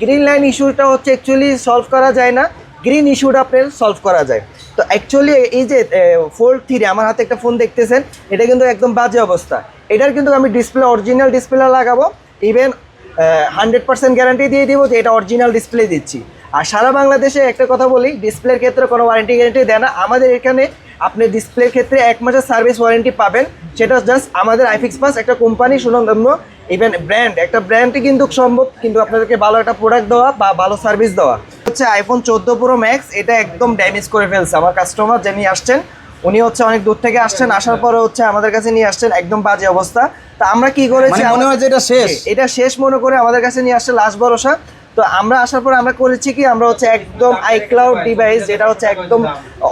Green line ইস্যুটা হচ্ছে actually solve করা যায় না গ্রিন ইস্যুটা আপনার সলভ করা যায়। তো অ্যাকচুয়ালি এই যে ফোল্ড থ্রি আমার হাতে একটা ফোন দেখতেছেন, এটা কিন্তু একদম বাজে অবস্থা। এটার কিন্তু আমি ডিসপ্লে অরিজিনাল ডিসপ্লে লাগাবো ইভেন হান্ড্রেড পার্সেন্ট গ্যারান্টি দিয়ে দিব যে এটা অরিজিনাল ডিসপ্লে দিচ্ছি। আর সারা বাংলাদেশে একটা কথা বলি ডিসপ্লের ক্ষেত্রে কোনো ওয়ারেন্টি গ্যারান্টি দেয় না। আমাদের এখানে আপনি ডিসপ্লের ক্ষেত্রে এক মাসের সার্ভিস ওয়ারেন্টি পাবেন, সেটা জাস্ট আমাদের আইফিক্স পাস একটা কোম্পানি সুনামধন্য ইভেন ব্র্যান্ড একটা ব্র্যান্ডই কিন্তু সম্ভব কিন্তু আপনাদেরকে ভালো একটা প্রোডাক্ট দেওয়া বা ভালো সার্ভিস দেওয়া। হচ্ছে আইফোন চোদ্দ প্রো ম্যাক্স এটা একদম ড্যামেজ করে ফেলছে আমার কাস্টমার যিনি আসছেন উনি হচ্ছে অনেক দূর থেকে আসছেন আসার পরে হচ্ছে আমাদের কাছে নিয়ে আসছেন একদম বাজে অবস্থা। তা আমরা কি করেছি মানে মনে হয় যে এটা শেষ। এটা শেষ মনে করে আমাদের কাছে নিয়ে আসছে লাস্ট ভরসা। তো আমরা আসার পর আমরা করেছি কি আমরা হচ্ছে একদম আইক্লাউড ডিভাইস যেটা হচ্ছে একদম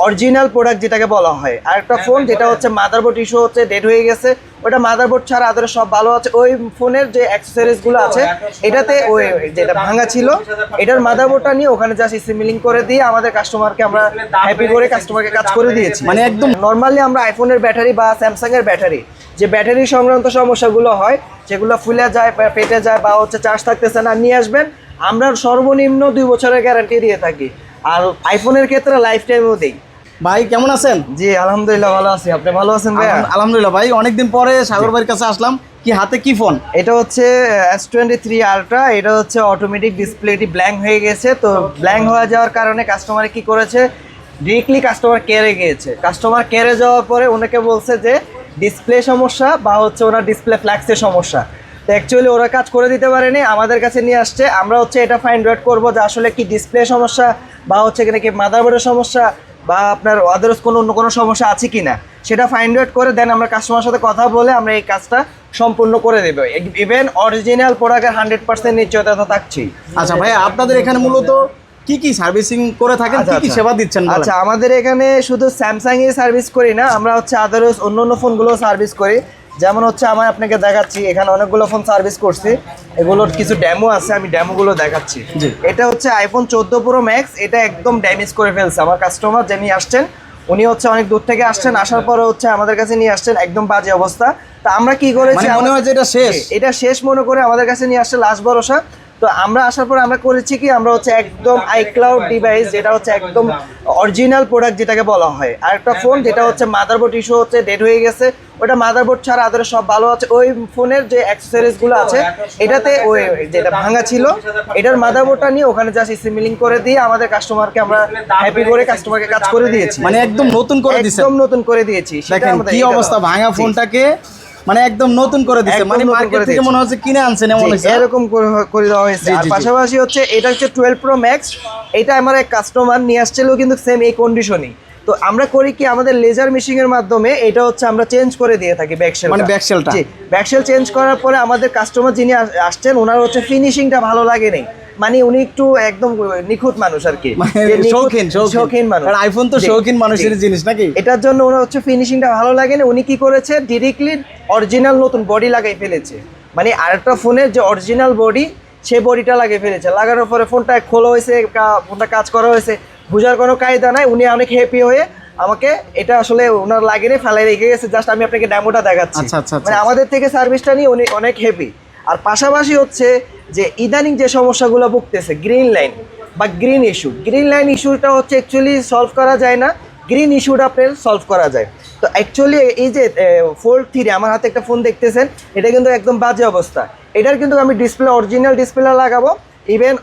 অরিজিনাল প্রোডাক্ট যেটাকে বলা হয়। আর একটা ফোন যেটা হচ্ছে মাদারবোর্ড ইস্যু হচ্ছে ডেড হয়ে গেছে। ওটা মাদারবোর্ড ছাড়া আদরে সব ভালো আছে। ওই ফোনের যে অ্যাক্সেসরিজগুলো আছে এটাতে ওই যেটা ভাঙা ছিল এটার মাদারবোর্ডটা নিয়ে ওখানে জাস্ট সিমিলিং করে দিয়ে আমাদের কাস্টমারকে আমরা হ্যাপি করে কাস্টমারকে কাজ করে দিয়েছি। মানে একদম নর্মালি আমরা আইফোনের ব্যাটারি বা স্যামসাং এর ব্যাটারি যে ব্যাটারি সংক্রান্ত সমস্যাগুলো হয় যেগুলো ফুলে যায় পেটে যায় বা হচ্ছে চার্জ থাকতেছে না নিয়ে আসবেন। আমরা সর্বনিম্ন দুই বছরের গ্যারান্টি দিয়ে থাকি। আর আইফোনের ক্ষেত্রে লাইফ টাইমও দিই। ভাই কেমন আছেন? জি আলহামদুলিল্লাহ ভালো আছি। আপনি ভালো আছেন আলহাম- আলহামদুলিল্লাহ ভাই অনেকদিন পরে সাগর ভাইয়ের কাছে আসলাম। কি হাতে কি ফোন এটা হচ্ছে এস টোয়েন্টি থ্রি আলট্রা এটা হচ্ছে অটোমেটিক ডিসপ্লেটি ব্ল্যাঙ্ক হয়ে গেছে। তো ব্ল্যাঙ্ক হয়ে যাওয়ার কারণে কাস্টমার কি করেছে? ডিরেক্টলি কাস্টমার কেয়ারে গিয়েছে। কাস্টমার কেয়ারে যাওয়ার পরে ওনাকে বলছে যে ডিসপ্লে সমস্যা বা হচ্ছে ওনার ডিসপ্লে ফ্ল্যাক্সের সমস্যা। অ্যাকচুয়ালি ওরা কাজ করে দিতে পারেনি আমাদের কাছে নিয়ে আসছে। আমরা হচ্ছে এটা ফাইন্ড আউট করব যে আসলে কি ডিসপ্লে সমস্যা বা হচ্ছে এখানে কি মাদারবোর্ডের সমস্যা বা আপনার আদার্স কোনো অন্য কোনো সমস্যা আছে কি না সেটা ফাইন্ড আউট করে দেন আমরা কাস্টমার সাথে কথা বলে আমরা এই কাজটা সম্পূর্ণ করে দেবো। ইভেন অরিজিনাল প্রোডাক্টের হান্ড্রেড পার্সেন্ট নিশ্চয়তা থাকছি আচ্ছা ভাই আপনাদের এখানে মূলত কি কি সার্ভিসিং করে থাকেন? কি কি সেবা দিচ্ছেন আচ্ছা আমাদের এখানে শুধু স্যামসাং এর সার্ভিস করি না আমরা হচ্ছে আদারস অন্য অন্য ফোনগুলো সার্ভিস করি। যেমন হচ্ছে আমি আপনাকে দেখাচ্ছি এখানে অনেকগুলো ফোন সার্ভিস করছি। এগুলোর কিছু ড্যামো আছে আমি ড্যামোগুলো দেখাচ্ছি। এটা হচ্ছে আইফোন চোদ্দ প্রো ম্যাক্স এটা একদম ড্যামেজ করে ফেলছে। আমার কাস্টমার যিনি আসছেন উনি হচ্ছে অনেক দূর থেকে আসছেন আসার পরে হচ্ছে আমাদের কাছে নিয়ে আসছেন একদম বাজে অবস্থা। তা আমরা কি করেছি মানে মনে হয় যে এটা শেষ। এটা শেষ মনে করে আমাদের কাছে নিয়ে আসছে লাস্ট ভরসা। তো আমরা আসার পর আমরা করেছি কি আমরা হচ্ছে একদম আইক্লাউড ডিভাইস যেটা হচ্ছে একদম অরিজিনাল প্রোডাক্ট যেটাকে বলা হয়। আর একটা ফোন যেটা হচ্ছে মাদারবোর্ড ইস্যু হচ্ছে ডেড হয়ে গেছে। ওটা মাদারবোর্ড ছাড়া আদরে সব ভালো আছে। ওই ফোনের যে অ্যাক্সেসরিজগুলো আছে এটাতে ওই যেটা ভাঙা ছিল এটার মাদারবোর্ডটা নিয়ে ওখানে জাস্ট সিমিলিং করে দিয়ে আমাদের কাস্টমারকে আমরা হ্যাপি করে কাস্টমারকে কাজ করে দিয়েছি। মানে একদম নতুন করে দিচ্ছেন একদম নতুন করে দিয়েছি। সেটা কি অবস্থা ভাঙা ফোনটাকে মানে একদম নতুন করে দিচ্ছে মানে মার্কেট থেকে মনে হচ্ছে কিনে আনছেন এমন হয়েছে এরকম করে দেওয়া হয়েছে। আর। পাশাপাশি হচ্ছে এটা হচ্ছে টুয়েলভ প্রো ম্যাক্স এটা আমার এক কাস্টমার নিয়ে আসছিল কিন্তু সেম এই কন্ডিশনই তো আমরা করি কি আমাদের লেজার মেশিং এর মাধ্যমে এটা হচ্ছে আমরা চেঞ্জ করে দিয়ে থাকি ব্যাকশেল মানে back shell টা? জি ব্যাকশেল চেঞ্জ করার পরে আমাদের কাস্টমার যিনি আসছেন ওনার হচ্ছে ফিনিশিংটা ভালো লাগে নেই মানে উনি একটু একদম নিখুঁত মানুষ আর কি। মানে শৌখিন শৌখিন। মানুষ। আর আইফোন তো শৌখিন মানুষের জিনিস নাকি? এটার জন্য ওনার হচ্ছে ফিনিশিংটা ভালো লাগে না উনি কি করেছে? ডিরেক্টলি অরিজিনাল নতুন বডি লাগাই ফেলেছে। মানে আরেকটা ফোনের যে অরিজিনাল বডি সে বডিটা লাগিয়ে ফেলেছে। লাগানোর পরে ফোনটা খোলা হয়েছে ফোনটা কাজ করা হয়েছে। বুঝার কোনো কায়দা নাই। উনি অনেক হ্যাপি হয়ে আমাকে এটা আসলে ওনার লাগেনি ফেলাই রেখে গেছে। জাস্ট আমি আপনাকে ডেমোটা দেখাচ্ছি। আচ্ছা, আচ্ছা, আচ্ছা, মানে আমাদের থেকে সার্ভিসটা নিয়ে উনি অনেক হ্যাপি আর পাশাপাশি হচ্ছে যে ইদানিং যে সমস্যাগুলো ভুগতেছে গ্রিন লাইন বা গ্রিন ইস্যু গ্রিন লাইন ইস্যুটা হচ্ছে অ্যাকচুয়ালি সলভ করা যায় না গ্রিন ইস্যুটা আপনার সলভ করা যায়। তো অ্যাকচুয়ালি এই যে ফোল্ড থ্রি আমার হাতে একটা ফোন দেখতেছেন, এটা কিন্তু একদম বাজে অবস্থা। এটার কিন্তু আমি ডিসপ্লে অরিজিনাল ডিসপ্লে লাগাবো ইভেন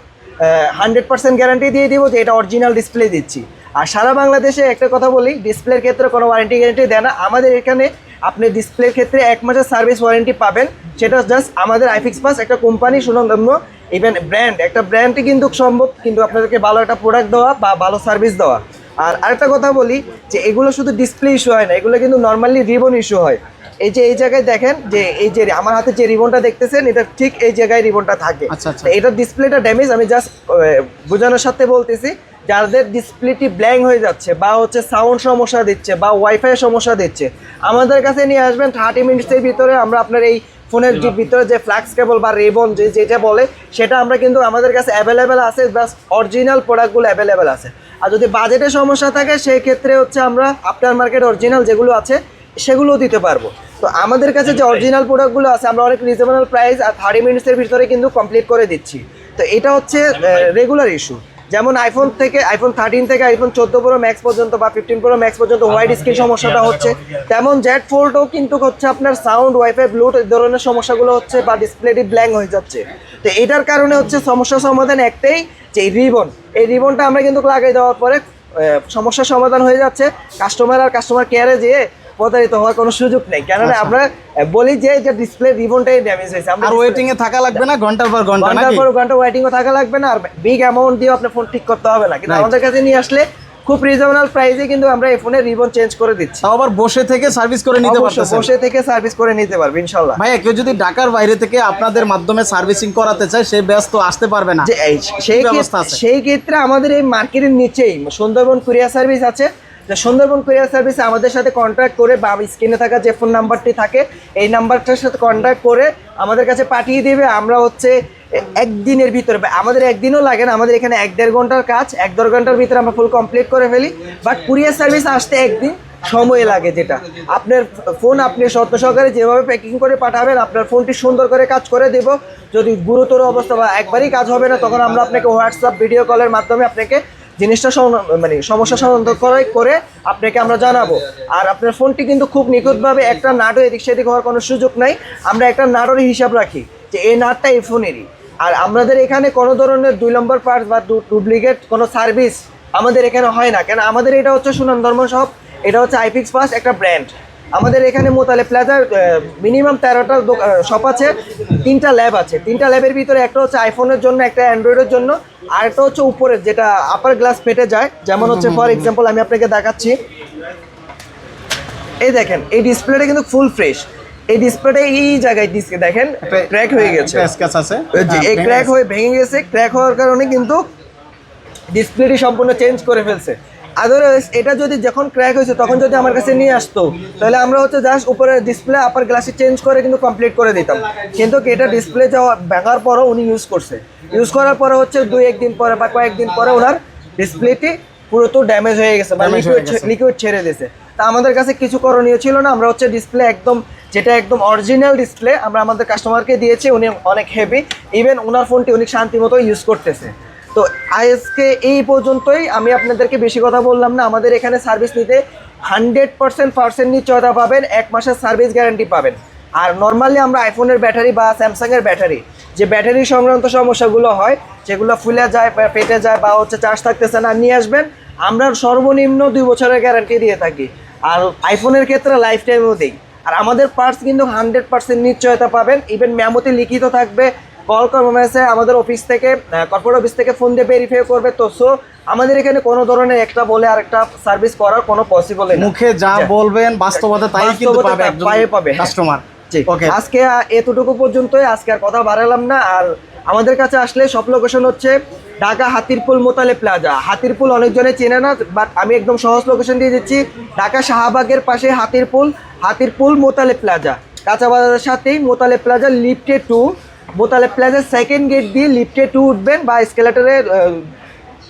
হান্ড্রেড পার্সেন্ট গ্যারান্টি দিয়ে দিব যে এটা অরিজিনাল ডিসপ্লে দিচ্ছি। আর সারা বাংলাদেশে একটা কথা বলি ডিসপ্লের ক্ষেত্রে কোনো ওয়ারেন্টি গ্যারান্টি দেয় না। আমাদের এখানে আপনি ডিসপ্লের ক্ষেত্রে এক মাসের সার্ভিস ওয়ারেন্টি পাবেন। সেটা জাস্ট আমাদের আইফিক্স পাস একটা কোম্পানি সুনামধন্য ইভেন ব্র্যান্ড একটা ব্র্যান্ডই কিন্তু সম্ভব কিন্তু আপনাদেরকে ভালো একটা প্রোডাক্ট দেওয়া বা ভালো সার্ভিস দেওয়া। আর আরেকটা কথা বলি যে এগুলো শুধু ডিসপ্লে ইস্যু হয় না এগুলো কিন্তু নর্মালি রিবন ইস্যু হয়। এই যে এই জায়গায় দেখেন যে এই যে আমার হাতে যে রিবনটা দেখতেছেন এটা ঠিক এই জায়গায় রিবনটা থাকে। আচ্ছা, আচ্ছা। তো ডিসপ্লেটা ড্যামেজ আমি জাস্ট বোঝানোর সাথে বলতেছি যাদের ডিসপ্লেটি ব্ল্যাঙ্ক হয়ে যাচ্ছে বা হচ্ছে সাউন্ড সমস্যা দিচ্ছে বা ওয়াইফাই সমস্যা দিচ্ছে আমাদের কাছে নিয়ে আসবেন থার্টি মিনিটসের ভিতরে আমরা আপনার এই ফোনের যে ভিতরে যে ফ্ল্যাক্স কেবল বা রেবন যে যেটা বলে সেটা আমরা কিন্তু আমাদের কাছে অ্যাভেলেবেল আছে বাস অরিজিনাল প্রোডাক্টগুলো অ্যাভেলেবেল আছে। আর যদি বাজেটের সমস্যা থাকে সেই ক্ষেত্রে হচ্ছে আমরা আফটার মার্কেট অরিজিনাল যেগুলো আছে সেগুলোও দিতে পারব। তো আমাদের কাছে যে অরিজিনাল প্রোডাক্টগুলো আছে আমরা অনেক রিজনেবল প্রাইস আর থার্টি মিনিটসের ভিতরে কিন্তু কমপ্লিট করে দিচ্ছি। তো এটা হচ্ছে রেগুলার ইস্যু যেমন আইফোন থেকে আইফোন থার্টিন থেকে আইফোন চোদ্দ প্রো ম্যাক্স পর্যন্ত বা ফিফটিন প্রো ম্যাক্স পর্যন্ত হোয়াইট স্ক্রিন সমস্যাটা হচ্ছে। তেমন জেড ফোল্ডও কিন্তু হচ্ছে আপনার সাউন্ড ওয়াইফাই ব্লুট এই ধরনের সমস্যাগুলো হচ্ছে বা ডিসপ্লেটি ব্ল্যাঙ্ক হয়ে যাচ্ছে। তো এটার কারণে হচ্ছে সমস্যার সমাধান একটাই যে এই রিবন এই রিবনটা আমরা কিন্তু লাগাই দেওয়ার পরে সমস্যার সমাধান হয়ে যাচ্ছে। কাস্টমার আর কাস্টমার কেয়ারে যেয়ে প্রতারিত হওয়ার কোনো সুযোগ নেই। কেননা আমরা বলি যে যে ডিসপ্লে রিবনটাই ড্যামেজ হয়েছে। আমরা আর ওয়েটিং এ থাকা লাগবে না ঘণ্টার পর ঘণ্টা ঘণ্টার পর ঘণ্টা ওয়েটিংও থাকা লাগবে না আর বিগ অ্যামাউন্ট দিয়ে আপনার ফোন ঠিক করতে হবে না। কিন্তু আমাদের কাছে নিয়ে আসলে খুব রিজনেবল প্রাইসে কিন্তু আমরা এই ফোনের রিবন চেঞ্জ করে দিচ্ছি। তাও আবার বসে থেকে সার্ভিস করে নিতে পারতেছেন। বসে থেকে সার্ভিস করে নিতে পারবে ইনশাল্লাহ ভাইয়া কেউ যদি ঢাকার বাইরে থেকে আপনাদের মাধ্যমে সার্ভিসিং করাতে চায় সে ব্যস্ত আসতে পারবে না। যে এই সেই? সেই ক্ষেত্রে আমাদের এই মার্কেটের নিচেই সুন্দরবন কুরিয়ার সার্ভিস আছে। যে সুন্দরবন কুরিয়ার সার্ভিসে আমাদের সাথে কন্ট্যাক্ট করে বা স্ক্রিনে থাকা যে ফোন নাম্বারটি থাকে, এই নাম্বারটার সাথে কন্ট্যাক্ট করে আমাদের কাছে পাঠিয়ে দেবে। আমরা হচ্ছে একদিনের ভিতরে আমাদের একদিনও লাগে না, আমাদের এখানে এক দেড় ঘণ্টার কাজ, এক দেড় ঘণ্টার ভিতরে আমরা ফুল কমপ্লিট করে ফেলি। বাট কুরিয়ার সার্ভিস আসতে একদিন সময় লাগে যেটা। আপনার ফোন আপনি সত্য সহকারে যেভাবে প্যাকিং করে পাঠাবেন, আপনার ফোনটি সুন্দর করে কাজ করে দেব। যদি গুরুতর অবস্থা বা একবারই কাজ হবে না, তখন আমরা আপনাকে হোয়াটসঅ্যাপ ভিডিও কলের মাধ্যমে আপনাকে জিনিসটা মানে সমস্যা সমাধান করে করে আপনাকে আমরা জানাব। আর আপনার ফোনটি কিন্তু খুব নিখুঁতভাবে একটা নাটও এদিক সেদিক হওয়ার কোনো সুযোগ নাই। আমরা একটা নাটোর হিসাব রাখি যে এই নাটটা এই ফোনেরই। আর আমাদের এখানে কোনো ধরনের দুই নম্বর পার্ট বা ডুপ্লিকেট কোনো সার্ভিস আমাদের এখানে হয় না। কেন? আমাদের এটা হচ্ছে সুনাম ধর্ম সব এটা হচ্ছে আইপিক্স পাস একটা ব্র্যান্ড। আমাদের এখানে মোতালে প্লাজার মিনিমাম তেরোটা শপ আছে তিনটা ল্যাব আছে। তিনটা ল্যাবের ভিতরে একটা হচ্ছে আইফোনের জন্য একটা অ্যান্ড্রয়েডের জন্য আর একটা হচ্ছে উপরের যেটা আপার গ্লাস ফেটে যায়। যেমন হচ্ছে ফর এক্সাম্পল আমি আপনাকে দেখাচ্ছি। এই দেখেন এই ডিসপ্লেটা কিন্তু ফুল ফ্রেশ এই ডিসপ্লেটা এই জায়গায় ডিসপ্লে দেখেন ক্র্যাক হয়ে গেছে। আছে। এই ক্র্যাক হয়ে ভেঙে গেছে। ক্র্যাক হওয়ার কারণে কিন্তু ডিসপ্লেটি সম্পূর্ণ চেঞ্জ করে ফেলছে। আদারওয়াইজ এটা যদি যখন ক্র্যাক হয়েছে তখন যদি আমার কাছে নিয়ে আসতো তাহলে আমরা হচ্ছে জাস্ট উপরে ডিসপ্লে আপার গ্লাসে চেঞ্জ করে কিন্তু কমপ্লিট করে দিতাম। কিন্তু এটা ডিসপ্লে যাওয়া ভাঙার পরও উনি ইউজ করছে। ইউজ করার পরে হচ্ছে দুই একদিন পরে বা কয়েকদিন পরে ওনার ডিসপ্লেটি পুরো তো ড্যামেজ হয়ে গেছে বা লিকুইড লিকুইড ছেড়ে দিয়েছে। তা আমাদের কাছে কিছু করণীয় ছিল না আমরা হচ্ছে ডিসপ্লে একদম যেটা একদম অরিজিনাল ডিসপ্লে আমরা আমাদের কাস্টমারকে দিয়েছি উনি অনেক হেভি ইভেন ওনার ফোনটি অনেক শান্তি মতো ইউজ করতেছে। তো আজকে এই পর্যন্তই। আমি আপনাদেরকে বেশি কথা বললাম না, আমাদের এখানে সার্ভিস নিতে হান্ড্রেড পার্সেন্ট পার্সেন্ট নিশ্চয়তা পাবেন, এক মাসের সার্ভিস গ্যারান্টি পাবেন। আর নর্মালি আমরা আইফোনের ব্যাটারি বা স্যামসাংয়ের ব্যাটারি যে ব্যাটারি সংক্রান্ত সমস্যাগুলো হয়, যেগুলো ফুলে যায় পেটে যায় বা হচ্ছে চার্জ থাকতেছে না, নিয়ে আসবেন। আমরা সর্বনিম্ন দুই বছরের গ্যারান্টি দিয়ে থাকি। আর আইফোনের ক্ষেত্রে লাইফ টাইমও দিই। আর আমাদের পার্টস কিন্তু হান্ড্রেড পার্সেন্ট নিশ্চয়তা পাবেন। ইভেন মেমোতে লিখিত থাকবে কল কর্মসে আমাদের অফিস থেকে কর্পোরেট অফিস থেকে ফোন দিয়ে ভেরিফাই করবে। তো সো আমাদের এখানে কোনো ধরনের একটা বলে আর একটা সার্ভিস করার কোনো পসিবল নেই মুখে যা বলবেন বাস্তবতা তাই কিন্তু পাবে একজন পাবে। কাস্টমার ওকে আজকে এতটুকু পর্যন্তই আজকে আর কথা বাড়ালাম না। আর আমাদের কাছে আসলে সব লোকেশন হচ্ছে ঢাকা হাতিরপুল মোতালে প্লাজা হাতিরপুল অনেকজনে চেনে না বাট আমি একদম সহজ লোকেশন দিয়ে দিচ্ছি। ঢাকা শাহবাগের পাশে হাতিরপুল হাতিরপুল মোতালে প্লাজা কাঁচা বাজারের সাথেই মোতালে প্লাজা লিফটে টু মোতালে প্লাজার সেকেন্ড গেট দিয়ে লিফটে টু উঠবেন বা স্কেলেটারে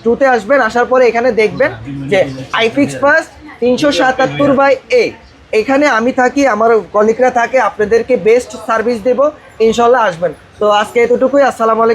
টুতে আসবেন আসার পরে এখানে দেখবেন যে আইফিক্স পাস তিনশো সাতাত্তর বাই এ এখানে আমি থাকি আমার কলিকরা থাকে আপনাদেরকে বেস্ট সার্ভিস দেব ইনশাল্লাহ আসবেন। তো আজকে এতটুকুই আসসালামু আলাইকুম।